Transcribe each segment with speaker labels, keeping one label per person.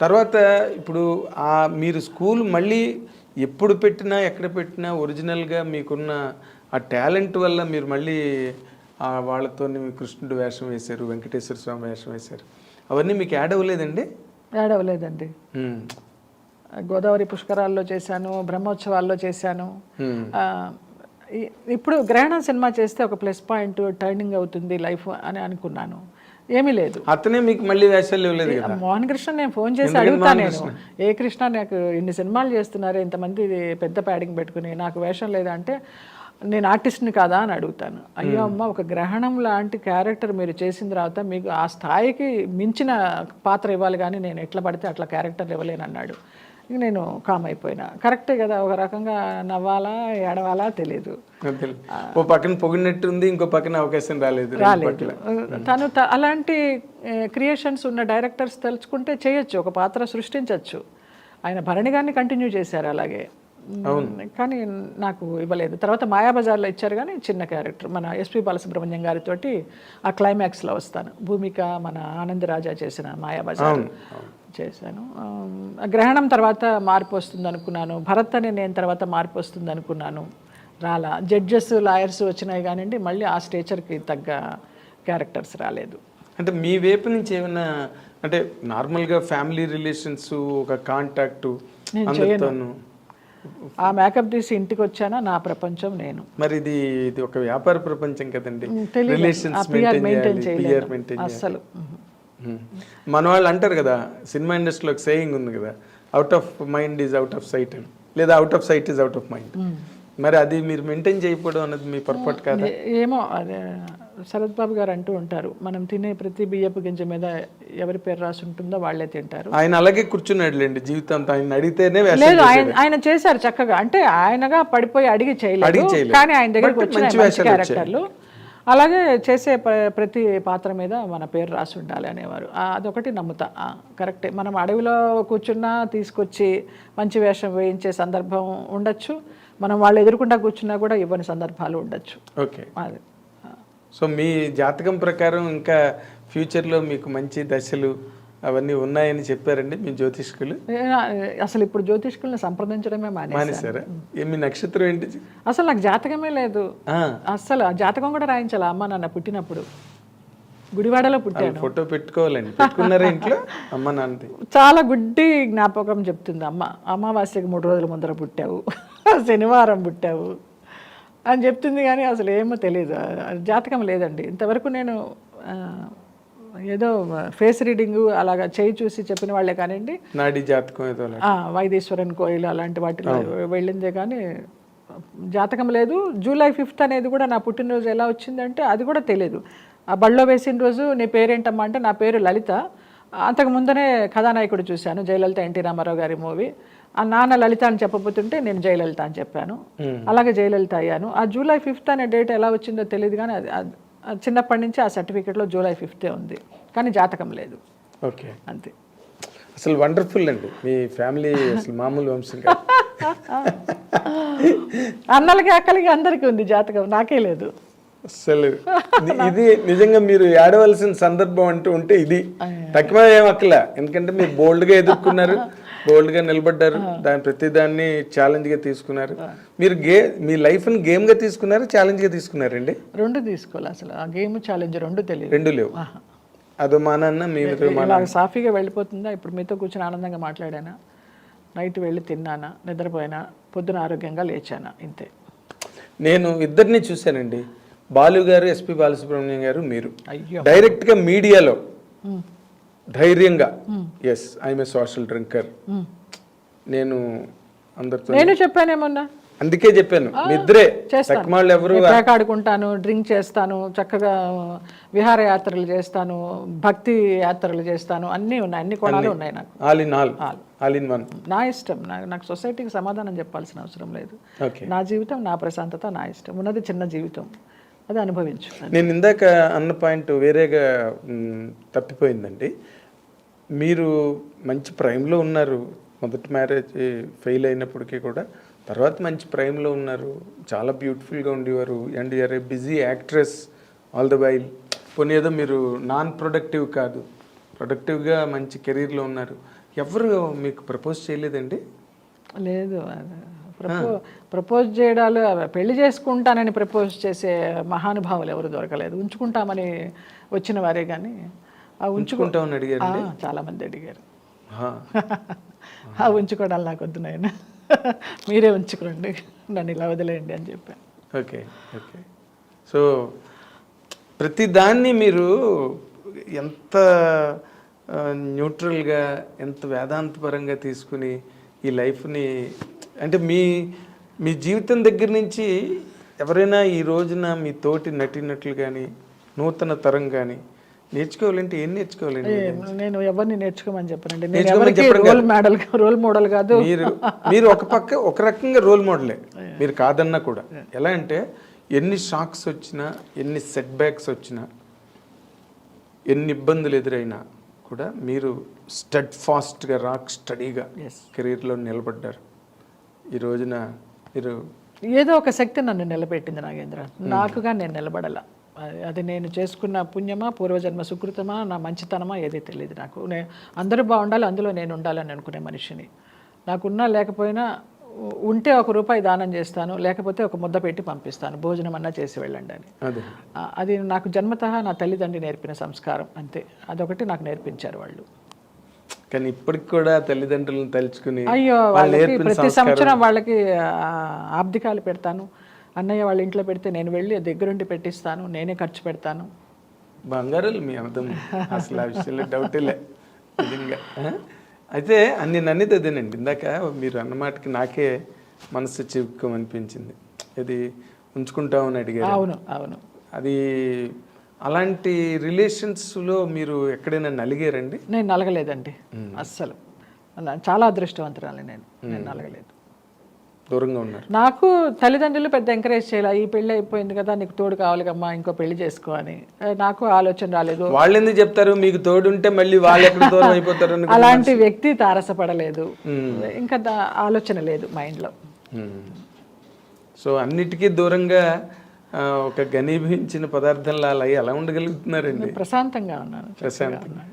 Speaker 1: తర్వాత ఇప్పుడు ఆ మీరు స్కూల్ మళ్ళీ ఎప్పుడు పెట్టినా ఎక్కడ పెట్టినా ఒరిజినల్గా మీకున్న ఆ టాలెంట్ వల్ల మీరు మళ్ళీ ఆ వాళ్ళతో కృష్ణుడు వేషం వేశారు వెంకటేశ్వర స్వామి వేషం వేశారు. అవన్నీ మీకు యాడ్ అవ్వలేదండి?
Speaker 2: యాడ్ అవ్వలేదండి. గోదావరి పుష్కరాల్లో చేశాను బ్రహ్మోత్సవాల్లో చేశాను. ఇప్పుడు గ్రహణం సినిమా చేస్తే ఒక ప్లస్ పాయింట్ టర్నింగ్ అవుతుంది లైఫ్ అని అనుకున్నాను. ఏమీ లేదు.
Speaker 1: అతనే మీకు మళ్ళీ ఇవ్వలేదు కదా?
Speaker 2: మోహన్ కృష్ణ నేను ఫోన్ చేసి అడుగుతా నేను. ఏ కృష్ణ నాకు ఇన్ని సినిమాలు చేస్తున్నారు ఇంతమంది పెద్ద ప్యాడింగ్ పెట్టుకుని నాకు వేషం లేదా అంటే నేను ఆర్టిస్ట్ని కాదా అని అడుగుతాను. అయ్యో అమ్మ ఒక గ్రహణం లాంటి క్యారెక్టర్ మీరు చేసిన తర్వాత మీకు ఆ స్థాయికి మించిన పాత్ర ఇవ్వాలి కానీ నేను ఎట్లా పడితే అట్లా క్యారెక్టర్ ఇవ్వలేను అన్నాడు ఇక నేను కామ్ అయిపోయినా. కరెక్టే కదా ఒక రకంగా నవ్వాలా ఏడవాలా తెలియదు.
Speaker 1: ఓ పక్కన పొగిడినట్టు ఉంది ఇంకో పక్కన అవకాశం రాలేదు
Speaker 2: రాలేదు. తను అలాంటి క్రియేషన్స్ ఉన్న డైరెక్టర్స్ తలుచుకుంటే చేయొచ్చు ఒక పాత్ర సృష్టించవచ్చు ఆయన భరణి గారిని కంటిన్యూ చేశారు అలాగే. కానీ నాకు ఇవ్వలేదు. తర్వాత మాయాబజార్లో ఇచ్చారు కానీ చిన్న క్యారెక్టర్. మన ఎస్పి బాలసుబ్రహ్మణ్యం గారితో ఆ క్లైమాక్స్లో వస్తాను. భూమిక మన ఆనంద్ రాజా చేసిన మాయాబజార్ చేశాను. గ్రహణం తర్వాత మార్పు వస్తుంది అనుకున్నాను భరత్ అని నేను తర్వాత మార్పు వస్తుంది అనుకున్నాను రాలా. జడ్జెస్ లాయర్స్ వచ్చినాయి కానివ్వండి మళ్ళీ ఆ స్టేచర్కి తగ్గ క్యారెక్టర్స్ రాలేదు.
Speaker 1: అంటే మీ వైపు నుంచి ఏమైనా అంటే నార్మల్గా ఫ్యామిలీ రిలేషన్స్ ఒక కాంటాక్ట్ అందరితోనూ?
Speaker 2: ఆ మేకప్ తీసి ఇంటికి వచ్చానా నా ప్రపంచం నేను.
Speaker 1: మరి ఇది ఇది ఒక వ్యాపార ప్రపంచం కదండి.
Speaker 2: అస్సలు.
Speaker 1: మన వాళ్ళు అంటారు కదా సినిమా ఇండస్ట్రీలో ఒక సేయింగ్ ఉంది కదా out of mind is out of sight అని. లేదా out of sight is out of mind మరి అది మీరు మెయింటైన్ చేయకపోవడం అన్నది మీ పొరపాటు కాదా?
Speaker 2: ఏమో అదే. శరత్ బాబు గారు అంటూ ఉంటారు మనం తినే ప్రతి బియ్యపు గింజ మీద ఎవరి పేరు రాసి ఉంటుందో వాళ్ళే తింటారు.
Speaker 1: ఆయన అలాగే కూర్చున్నాడులేండి జీవితంతో ఆయన అడిగితేనే
Speaker 2: లేదు ఆయన ఆయన చేశారు చక్కగా అంటే ఆయనగా పడిపోయి అడిగి చేయలేదు. కానీ ఆయన దగ్గరికి వచ్చిన క్యారెక్టర్లు అలాగే చేసే ప్ర- ప్రతి పాత్ర మీద మన పేరు రాసి ఉండాలి అనేవారు. అదొకటి నమ్ముతా. కరెక్టే. మనం అడవిలో కూర్చున్నా తీసుకొచ్చి మంచి వేషం వేయించే సందర్భం ఉండొచ్చు. మనం వాళ్ళు ఎదురుకుండా కూర్చున్నా కూడా ఇవ్వని సందర్భాలు ఉండొచ్చు.
Speaker 1: ఓకే.
Speaker 2: అది.
Speaker 1: సో మీ జాతకం ప్రకారం ఇంకా ఫ్యూచర్లో మీకు మంచి దశలు అవన్నీ ఉన్నాయని చెప్పారండి మీ జ్యోతిష్కులు.
Speaker 2: అసలు ఇప్పుడు జ్యోతిష్కుల్ని సంప్రదించడమే మానే
Speaker 1: మానేశారా? ఏ మీ నక్షత్రం ఏంటి?
Speaker 2: అసలు నాకు జాతకమే లేదు.
Speaker 1: ఆ.
Speaker 2: జాతకం కూడా రాయించాలి? అమ్మ నాన్న పుట్టినప్పుడు. గుడివాడలో పుట్టాను.
Speaker 1: ఫోటో పెట్టుకోవాలండి. పెట్టుకున్నారా ఇంట్లో? అమ్మ నాన్నది.
Speaker 2: చాలా గుడ్డి జ్ఞాపకం చెప్తుంది అమ్మ. అమావాస్యకి మూడు రోజుల ముందర పుట్టావు. శనివారం పుట్టావు. అని చెప్తుంది కానీ అసలు ఏమో తెలియదు జాతకం లేదండి. ఇంతవరకు నేను ఏదో ఫేస్ రీడింగ్ అలాగా చేయి చూసి చెప్పిన వాళ్ళే కానివ్వండి.
Speaker 1: నాడి జాతకం ఏదో
Speaker 2: వైదీశ్వరన్ కోయిల్ అలాంటి వాటిలో వెళ్ళిందే కానీ జాతకం లేదు. జూలై ఫిఫ్త్ అనేది కూడా నా పుట్టినరోజు ఎలా వచ్చిందంటే అది కూడా తెలియదు ఆ బళ్ళో వేసిన రోజు నీ పేరేంటమ్మా అంటే నా పేరు లలిత. అంతకు ముందనే కథానాయకుడు చూశాను జయలలిత ఎన్టీ రామారావు గారి మూవీ. ఆ నాన్న లలిత అని చెప్పబోతుంటే నేను జయలలిత అని చెప్పాను. అలాగే జయలలిత అయ్యాను. ఆ జూలై ఫిఫ్త్ అనే డేట్ ఎలా వచ్చిందో తెలియదు కానీ అది చిన్నప్పటి నుంచి ఆ సర్టిఫికేట్లో జూలై ఫిఫ్తే ఉంది. కానీ జాతకం లేదు.
Speaker 1: ఓకే.
Speaker 2: అంతే.
Speaker 1: అసలు వండర్ఫుల్ అండి. మీ ఫ్యామిలీ అసలు మామూలు వంశం
Speaker 2: అన్నలకి అక్కలకి అందరికీ ఉంది జాతకం. నాకే లేదు.
Speaker 1: అసలు ఇది- నిజంగా మీరు ఆడవలసిన సందర్భం అంటూ ఉంటే ఇది. తక్కువ ఏం అక్కల ఎందుకంటే మీరు బోల్డ్గా ఎదుర్కొన్నారు బోల్డ్గా నిలబడ్డారు దాని ప్రతి దాన్ని ఛాలెంజ్గా తీసుకున్నారు మీరు గే మీ లైఫ్ని గేమ్గా తీసుకున్నారా ఛాలెంజ్గా తీసుకున్నారండి?
Speaker 2: రెండు తీసుకోవాలి అసలు. ఆ గేమ్ ఛాలెంజ్ రెండు తెలియదు
Speaker 1: రెండు లేవు. అదో మా నాన్న మీ
Speaker 2: ఇలా సాఫీగా వెళ్ళిపోతుందా? ఇప్పుడు మీతో కూర్చొని ఆనందంగా మాట్లాడానా? నైట్ వెళ్ళి తిన్నానా? నిద్రపోయినా? పొద్దున ఆరోగ్యంగా లేచానా? ఇంతే.
Speaker 1: నేను ఇద్దరిని చూశానండి. బాలు గారు ఎస్పి బాలసుబ్రహ్మణ్యం గారు మీరు.
Speaker 2: అయ్యో.
Speaker 1: డైరెక్ట్గా మీడియాలో ధైర్యంగా. Yes I'm a social drinker నేను అందరితో
Speaker 2: నేను చెప్పానేమన్నా
Speaker 1: అందుకే చెప్పాను.
Speaker 2: చేస్తాను.
Speaker 1: తక్కువ ఎవరు
Speaker 2: ఆడుకుంటాను డ్రింక్ చేస్తాను చక్కగా విహారయాత్రలు చేస్తాను భక్తి యాత్రలు చేస్తాను అన్నీ ఉన్నాయి అన్ని కోణాలు ఉన్నాయి నాకు.
Speaker 1: All in all. All. In one.
Speaker 2: నా ఇష్టం. నాకు సొసైటీకి సమాధానం చెప్పాల్సిన అవసరం లేదు. నా జీవితం నా ప్రశాంతత నా ఇష్టం. ఉన్నది చిన్న జీవితం. అది అనుభవించు.
Speaker 1: నేను ఇందాక అన్న పాయింట్ వేరేగా తప్పిపోయిందండి. మీరు మంచి ప్రైమ్లో ఉన్నారు. మొదటి మ్యారేజ్ ఫెయిల్ అయినప్పటికీ కూడా. తర్వాత మంచి ప్రైమ్లో ఉన్నారు. చాలా బ్యూటిఫుల్గా ఉండేవారు. And you're a busy actress all the while. పోనీ ఏదో మీరు నాన్ ప్రొడక్టివ్ కాదు. ప్రొడక్టివ్గా మంచి కెరీర్లో ఉన్నారు. ఎవరు మీకు ప్రపోజ్ చేయలేదండి?
Speaker 2: లేదు ప్రపో ప్రపోజ్ చేయడాలు పెళ్ళి చేసుకుంటానని ప్రపోజ్ చేసే మహానుభావులు ఎవరు దొరకలేదు. ఉంచుకుంటామని వచ్చిన వారే కానీ ఆ ఉంచుకు
Speaker 1: ఉంచుకుంటామని అడిగారు
Speaker 2: చాలా మంది అడిగారు. ఆ ఉంచుకోవడాలు నాకు వద్దు నాయన. మీరే ఉంచుకోండి నన్ను ఇలా వదిలేయండి అని చెప్పాను.
Speaker 1: Okay okay. సో ప్రతి దాన్ని మీరు ఎంత న్యూట్రల్గా ఎంత వేదాంతపరంగా తీసుకుని ఈ లైఫ్ని అంటే మీ మీ జీవితం దగ్గర నుంచి ఎవరైనా ఈ రోజున మీ తోటి నటినట్లు కానీ నూతన తరం కానీ నేర్చుకోవాలంటే ఏం నేర్చుకోవాలండి
Speaker 2: నేను ఎవరిని నేర్చుకోమని చెప్పానండి. నేను రోల్ మోడల్ రోల్ మోడల్ కాదు.
Speaker 1: మీరు మీరు ఒక పక్క ఒక రకంగా రోల్ మోడలే. మీరు కాదన్నా కూడా. ఎలా అంటే ఎన్ని షాక్స్ వచ్చినా ఎన్ని సెట్ బ్యాక్స్ వచ్చినా ఎన్ని ఇబ్బందులు ఎదురైనా కూడా మీరు స్టడ్ ఫాస్ట్గా రాక్ స్టడీగా. కెరీర్లో నిలబడ్డారు. ఈ రోజున మీరు
Speaker 2: ఏదో ఒక శక్తి నన్ను నిలబెట్టింది నాగేంద్ర. నాకుగా నేను నిలబడాల. అది- నేను చేసుకున్న పుణ్యమా పూర్వజన్మ సుకృతమా నా మంచితనమా ఏది తెలియదు నాకు. నే అందరూ బాగుండాలి అందులో నేను ఉండాలని అనుకునే మనిషిని. నాకున్నా లేకపోయినా ఉంటే ఒక రూపాయి దానం చేస్తాను లేకపోతే ఒక ముద్ద పెట్టి పంపిస్తాను భోజనం అన్నా చేసి వెళ్ళండి అని.
Speaker 1: అది.
Speaker 2: నాకు జన్మతః నా తల్లిదండ్రి నేర్పిన సంస్కారం అంతే. అదొకటి నాకు నేర్పించారు వాళ్ళు.
Speaker 1: కానీ ఇప్పటికి కూడా తల్లిదండ్రులను తలుచుకుని
Speaker 2: అయ్యో
Speaker 1: వాళ్ళు
Speaker 2: వాళ్ళకి ప్రతి సంవత్సరం వాళ్ళకి ఆబ్దికాలు పెడతాను. అన్నయ్య వాళ్ళ ఇంట్లో పెడితే నేను వెళ్ళి దగ్గరుండి పెట్టిస్తాను నేనే ఖర్చు పెడతాను.
Speaker 1: బంగారాలు మీ అర్థం అసలు ఆ విషయంలో డౌటే లే? అయితే అన్ని నన్నిది అదేనండి ఇందాక మీరు అన్నమాటకి నాకే మనసు చిక్కుమనిపించింది ఇది ఉంచుకుంటామని అడిగారు.
Speaker 2: అవును అవును.
Speaker 1: అది అలాంటి రిలేషన్స్లో మీరు ఎక్కడైనా నలిగారండి?
Speaker 2: నేను నలగలేదండి. అస్సలు. చాలా అదృష్టవంతురాలి నేను. నేను నలగలేదు.
Speaker 1: దూరంగా ఉన్నారు.
Speaker 2: నాకు తల్లిదండ్రులు పెద్ద ఎంకరేజ్ చేయాలి. ఈ పెళ్ళి అయిపోయింది కదా నీకు తోడు కావాలి కమ్మా ఇంకో పెళ్ళి చేసుకో అని. నాకు ఆలోచన రాలేదు.
Speaker 1: వాళ్ళు ఎందుకు చెప్తారు? మీకు తోడుంటే మళ్ళీ వాళ్ళు ఎక్కడ దూరం అయిపోతారు
Speaker 2: అలాంటి వ్యక్తి తారసపడలేదు. ఇంకా ఆలోచన లేదు మైండ్లో.
Speaker 1: సో అన్నిటికీ దూరంగా ఒక ఘనీభవించిన పదార్థంలా అలా ఎలా ఉండగలుగుతున్నారండి.
Speaker 2: ప్రశాంతంగా ఉన్నాను
Speaker 1: ప్రశాంతంగా.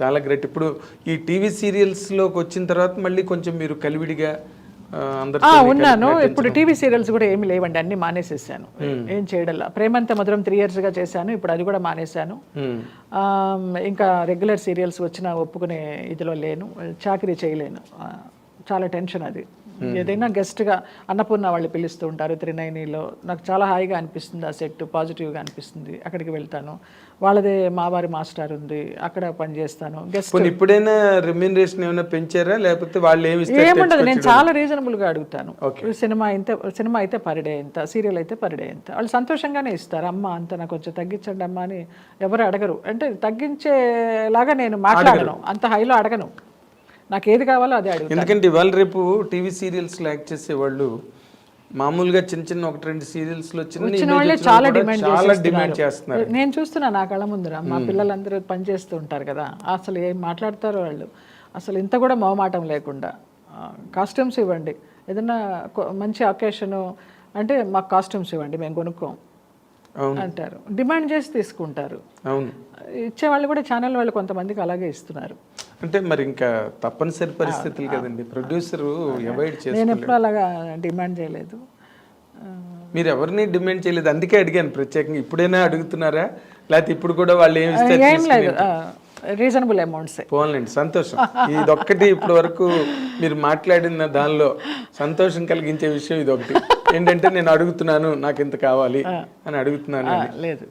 Speaker 1: చాలా గ్రేట్. ఇప్పుడు ఈ టీవీ సీరియల్స్లోకి వచ్చిన తర్వాత మళ్ళీ కొంచెం మీరు కలివిడిగా
Speaker 2: ఉన్నాను. ఇప్పుడు టీవీ సీరియల్స్ కూడా ఏమి లేవండి అన్ని మానేసేసాను. ఏం చేయడల్లా ప్రేమంత మధురం త్రీ గా చేశాను ఇప్పుడు అది కూడా మానేశాను. ఇంకా రెగ్యులర్ సీరియల్స్ వచ్చినా ఒప్పుకునే ఇదిలో లేను చాకరీ చేయలేను. చాలా టెన్షన్ అది. ఏదైనా గెస్ట్గా అన్నపూర్ణ వాళ్ళు పిలుస్తూ ఉంటారు త్రినైనిలో. నాకు చాలా హాయిగా అనిపిస్తుంది ఆ సెట్ పాజిటివ్గా అనిపిస్తుంది అక్కడికి వెళ్తాను. వాళ్ళదే మావారి మాస్టర్ ఉంది అక్కడ పనిచేస్తాను గెస్ట్
Speaker 1: పోనీ ఇప్పుడైనా రెమ్యూనరేషన్ ఏమైనా పెంచారా? లేకపోతే వాళ్ళు ఏమి
Speaker 2: ఏముండదు నేను చాలా రీజనబుల్గా అడుగుతాను. సినిమా ఇంత సినిమా అయితే పర్ డే ఎంత సీరియల్ అయితే పర్ డే ఎంత. వాళ్ళు సంతోషంగానే ఇస్తారు అమ్మ అంత నాకు కొంచెం తగ్గించండి అమ్మ అని ఎవరు అడగరు. అంటే తగ్గించేలాగా నేను మాట్లాడను అంత హైలో అడగను. నాకు ఏది కావాలో అదే అడుగు
Speaker 1: ఎందుకంటే ఇవాళ రేపు టీవీ సీరియల్స్లో యాక్ట్ చేసేవాళ్ళు మామూలుగా చిన్న చిన్న ఒకటి రెండు చిన్న image
Speaker 2: వాళ్ళే
Speaker 1: వచ్చినా
Speaker 2: చాలా డిమాండ్
Speaker 1: చాలా డిమాండ్ చేస్తున్నారు.
Speaker 2: నేను చూస్తున్నా నా కళ్ళ ముందర. మా పిల్లలందరూ పనిచేస్తూ ఉంటారు కదా. అసలు ఏం మాట్లాడతారో వాళ్ళు? అసలు ఇంత కూడా మొహమాటం లేకుండా. కాస్ట్యూమ్స్ ఇవ్వండి. ఏదన్నా కొ- మంచి అకేషను అంటే మాకు కాస్ట్యూమ్స్ ఇవ్వండి మేము కొనుక్కోం
Speaker 1: అవును.
Speaker 2: అంటారు. డిమాండ్ చేసి తీసుకుంటారు.
Speaker 1: అవును.
Speaker 2: ఇచ్చే వాళ్ళు కూడా ఛానల్ వాళ్ళు కొంతమందికి అలాగే ఇస్తున్నారు.
Speaker 1: అంటే మరి ఇంకా తప్పనిసరి పరిస్థితులు కదండి. ప్రొడ్యూసర్ అవాయిడ్ చేస్తారు
Speaker 2: నేను ఎప్పుడు అలాగా డిమాండ్ చేయలేదు.
Speaker 1: మీరు ఎవరిని డిమాండ్ చేయలేదు? అందుకే అడిగాను ప్రత్యేకంగా. ఇప్పుడైనా అడుగుతున్నారా? లేకపోతే ఇప్పుడు కూడా వాళ్ళు ఏమి ఇస్తారు
Speaker 2: ఏం లేదు. రీజనబుల్ అమౌంట్సే
Speaker 1: పోన్లేండి సంతోషం. ఇదొక్కటి ఇప్పటి వరకు మీరు మాట్లాడిన దానిలో సంతోషం కలిగించే విషయం ఇదొకటి. ఏంటంటే నేను అడుగుతున్నాను నాకు ఇంత కావాలి అని అడుగుతున్నాను.
Speaker 2: లేదు.